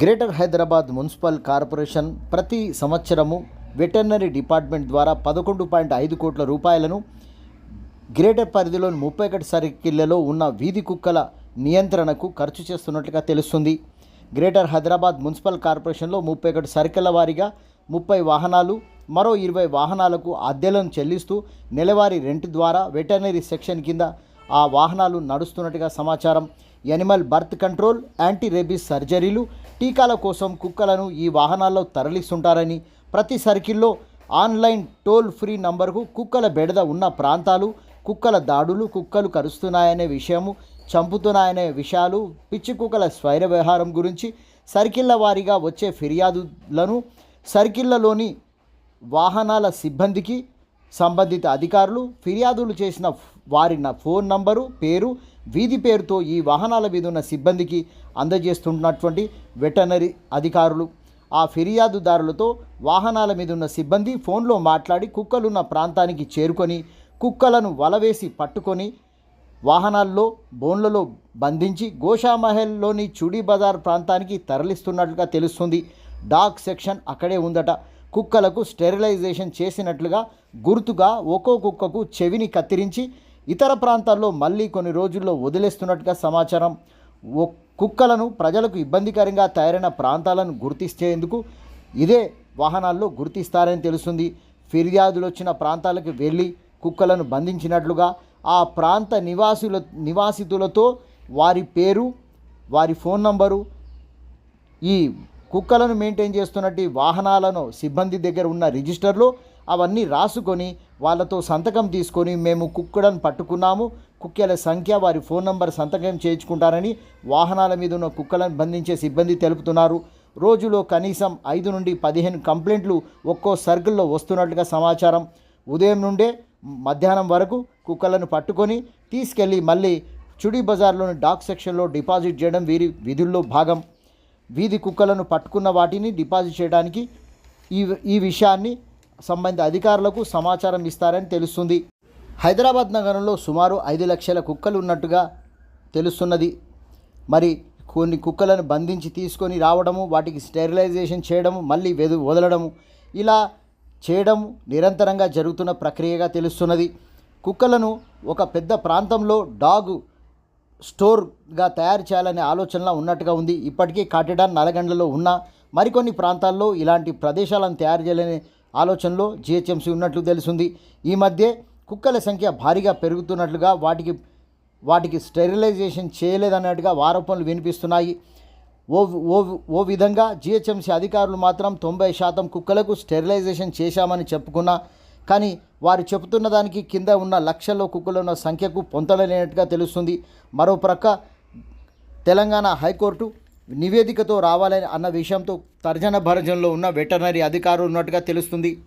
Greater Hyderabad municipal corporation ప్రతి సంవత్సరము veterinary department ద్వారా పదకొండు పాయింట్ ఐదు కోట్ల రూపాయలను గ్రేటర్ పరిధిలోని ముప్పై ఒకటి సర్కిళ్ళలో ఉన్న వీధి కుక్కల నియంత్రణకు ఖర్చు చేస్తున్నట్లుగా తెలుస్తుంది. గ్రేటర్ హైదరాబాద్ మున్సిపల్ కార్పొరేషన్లో ముప్పై ఒకటి సర్కిళ్ళ వారీగా ముప్పై వాహనాలు మరో ఇరవై వాహనాలకు అద్దెలను చెల్లిస్తూ నెలవారీ రెంట్ ద్వారా వెటర్నరీ సెక్షన్ కింద ఆ వాహనాలు నడుస్తున్నట్టుగా సమాచారం. Animal birth control anti rabies సర్జరీలు టీకాల కోసం కుక్కలను ఈ వాహనాల్లో తరలిస్తుంటారని ప్రతి సర్కిల్లో ఆన్లైన్ టోల్ ఫ్రీ నంబర్కు కుక్కల బెడద ఉన్న ప్రాంతాలు కుక్కల దాడులు కుక్కలు కరుస్తున్నాయనే విషయము చంపుతున్నాయనే విషయాలు పిచ్చి కుక్కల స్వైర వ్యవహారం గురించి సర్కిళ్ళ వారీగా వచ్చే ఫిర్యాదులను సర్కిళ్ళలోని వాహనాల సిబ్బందికి సంబంధిత అధికారులు ఫిర్యాదులు చేసిన వారి ఫోన్ నంబరు పేరు వీధి పేరుతో ఈ వాహనాల మీద ఉన్న సిబ్బందికి అందజేస్తున్నటువంటి వెటనరీ అధికారులు. ఆ ఫిర్యాదుదారులతో వాహనాల మీద ఉన్న సిబ్బంది ఫోన్లో మాట్లాడి కుక్కలున్న ప్రాంతానికి చేరుకొని కుక్కలను వలవేసి పట్టుకొని వాహనాల్లో బోన్లలో బంధించి గోషామహల్లోని చుడీ బజార్ ప్రాంతానికి తరలిస్తున్నట్లుగా తెలుస్తుంది. డాగ్ సెక్షన్ అక్కడే ఉందట. కుక్కలకు స్టెరిలైజేషన్ చేసినట్లుగా గుర్తుగా ఒక్కో కుక్కకు చెవిని కత్తిరించి ఇతర ప్రాంతాల్లో మళ్ళీ కొన్ని రోజుల్లో వదిలేస్తున్నట్టుగా సమాచారం. ఓ కుక్కలను ప్రజలకు ఇబ్బందికరంగా తయారైన ప్రాంతాలను గుర్తించేందుకు ఇదే వాహనాల్లో గుర్తిస్తారని తెలుస్తుంది. ఫిర్యాదులు వచ్చిన ప్రాంతాలకు వెళ్ళి కుక్కలను బంధించినట్లుగా ఆ ప్రాంత నివాసుల నివాసితులతో వారి పేరు వారి ఫోన్ నంబరు ఈ కుక్కలను మెయింటైన్ చేస్తున్నట్టు వాహనాలను సిబ్బంది దగ్గర ఉన్న రిజిస్టర్లో అవన్నీ రాసుకొని వాళ్ళతో సంతకం తీసుకొని మేము కుక్కలను పట్టుకున్నాము. కుక్కల సంఖ్య వారి ఫోన్ నంబర్ సంతకం చేయించుకుంటారని వాహనాల మీద ఉన్న కుక్కలను బంధించే సిబ్బంది తెలుపుతున్నారు. రోజులో కనీసం ఐదు నుండి పదిహేను కంప్లైంట్లు ఒక్కో సర్కిల్లో వస్తున్నట్లుగా సమాచారం. ఉదయం నుండే మధ్యాహ్నం వరకు కుక్కలను పట్టుకొని తీసుకెళ్ళి మళ్ళీ చుడీ బజార్లోని డాక్ సెక్షన్లో డిపాజిట్ చేయడం వీరి విధుల్లో భాగం. వీధి కుక్కలను పట్టుకున్న వాటిని డిపాజిట్ చేయడానికి ఈ ఈ విషయాన్ని సంబంధిత అధికారులకు సమాచారం ఇస్తారని తెలుస్తుంది. హైదరాబాద్ నగరంలో సుమారు ఐదు లక్షల కుక్కలు ఉన్నట్టుగా తెలుస్తున్నది. మరి కొన్ని కుక్కలను బంధించి తీసుకొని రావడము వాటికి స్టెరిలైజేషన్ చేయడము మళ్ళీ వెదు వదలడము ఇలా చేయడం నిరంతరంగా జరుగుతున్న ప్రక్రియగా తెలుస్తున్నది. కుక్కలను ఒక పెద్ద ప్రాంతంలో డాగ్ స్టోర్గా తయారు చేయాలనే ఆలోచనలో ఉన్నట్టుగా ఉంది. ఇప్పటికీ కాటిడా నలగండ్లలో ఉన్న మరికొన్ని ప్రాంతాల్లో ఇలాంటి ప్రదేశాలను తయారు చేయాలనే ఆలోచనలో జిహెచ్ఎంసీ ఉన్నట్లు తెలుస్తుంది. ఈ మధ్య కుక్కల సంఖ్య భారీగా పెరుగుతున్నట్లుగా వాటికి వాటికి స్టెరిలైజేషన్ చేయలేదన్నట్టుగా ఆరోపణలు వినిపిస్తున్నాయి. ఓ ఓ ఓ విధంగా జిహెచ్ఎంసీ అధికారులు మాత్రం తొంభై శాతం కుక్కలకు స్టెరిలైజేషన్ చేశామని చెప్పుకున్నా కానీ వారు చెబుతున్న దానికి కింద ఉన్న లక్షల్లో కుక్కలు ఉన్న సంఖ్యకు పొంతలేనట్టుగా తెలుస్తుంది. మరో ప్రక్క తెలంగాణ హైకోర్టు నివేదికతో రావాలని అన్న విషయంతో తర్జన భరజనలో ఉన్న వెటర్నరీ అధికారులు ఉన్నట్టుగా తెలుస్తుంది.